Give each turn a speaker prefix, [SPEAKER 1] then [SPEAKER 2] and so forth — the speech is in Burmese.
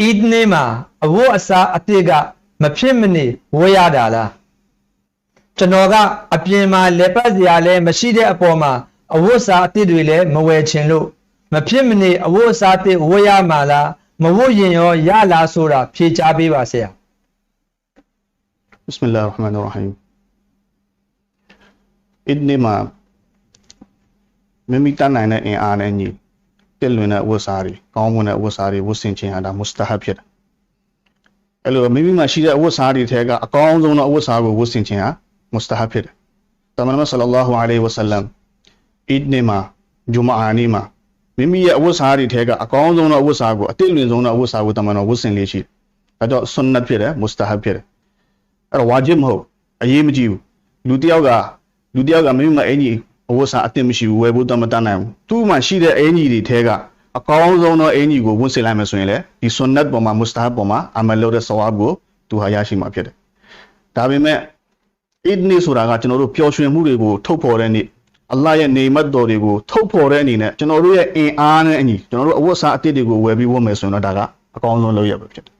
[SPEAKER 1] အီဒ်နေ့မှာအဝတ်အစားအတစ်ကမဖြစ်မနေဝတ်ရတာလားကျွန်တော်ကအပြင်မှာလက်ပတ်စရာလည်းမရှိတဲ့အပေါ်မှာအဝတ်အစားအတစ်တွေလည်းမဝယ်ချင်လို့မဖြစ်မနေအဝတ်အစားအတစ်ဝတ်ရမှာလားမဝတ်ရင်ရောရလားဆိုတာဖြေချပေးပါဆရာ
[SPEAKER 2] بسم الله الرحمن الرحيم အစ်နေမှာမိမိတတ်နိုင်တဲ့အင်အားနဲ့ညီ တက်လွင်တဲ့အဝတ်စားတွေကောင်းမွန်တဲ့အဝတ်စားတွေဝတ်ဆင်ခြင်းဟာဒါမုစတဟဘ်ဖြစ်တယ်အဲ့လိုမိမိမှာရှိတဲ့အဝတ်စားတွေထဲကအကောင်းဆုံးသောအဝတ်စားကိုဝတ်ဆင်ခြင်းဟာမုစတဟဘ်ဖြစ်တယ်တမန်တော်ဆလ္လာဟူအလိုင်ဝဆလမ်အစ်နေမှာဂျူမာအာနီမှာမိမိရဲ့အဝတ်စားတွေထဲကအကောင်းဆုံးသောအဝတ်စားကိုအတစ်လွင်ဆုံးသောအဝတ်စားကိုတမန်တော်ဝတ်ဆင်လေးရှိတယ်ဒါတော့ဆွန်နတ်ဖြစ်တယ်မုစတဟဘ်ဖြစ်တယ်အဲ့တော့ဝါဂျစ်မဟုတ်အရေးမကြီးဘူးလူတစ်ယောက်ကလူတစ်ယောက်ကမိမိမအင်ကြီး အဝတ်စားအသင့်မရှိဘူးဝယ်ဖို့တော့မတတ်နိုင်ဘူးသူ့မှာရှိတဲ့အင်ကြီးတွေထဲကအကောင်းဆုံးသောအင်ကြီးကိုဝန်ဆင်လိုက်မယ်ဆိုရင်လေဒီဆွန်နတ်ပေါ်မှာမုစတာဟ်ပေါ်မှာအမလ်လုပ်တဲ့ဆဝါဘ်ကိုသူဟာရရှိမှာဖြစ်တယ်ဒါပေမဲ့အစ်နီဆိုတာကကျွန်တော်တို့ပျော်ရွှင်မှုတွေကိုထုတ်ဖော်တဲ့နေ့အလ္လာဟ်ရဲ့နေမတ်တော်တွေကိုထုတ်ဖော်တဲ့အနေနဲ့ကျွန်တော်တို့ရဲ့အင်အားနဲ့အညီကျွန်တော်တို့အဝတ်စားအသစ်တွေကိုဝယ်ပြီးဝတ်မယ်ဆိုရင်တော့ဒါကအကောင်းဆုံးလုပ်ရပဲဖြစ်တယ်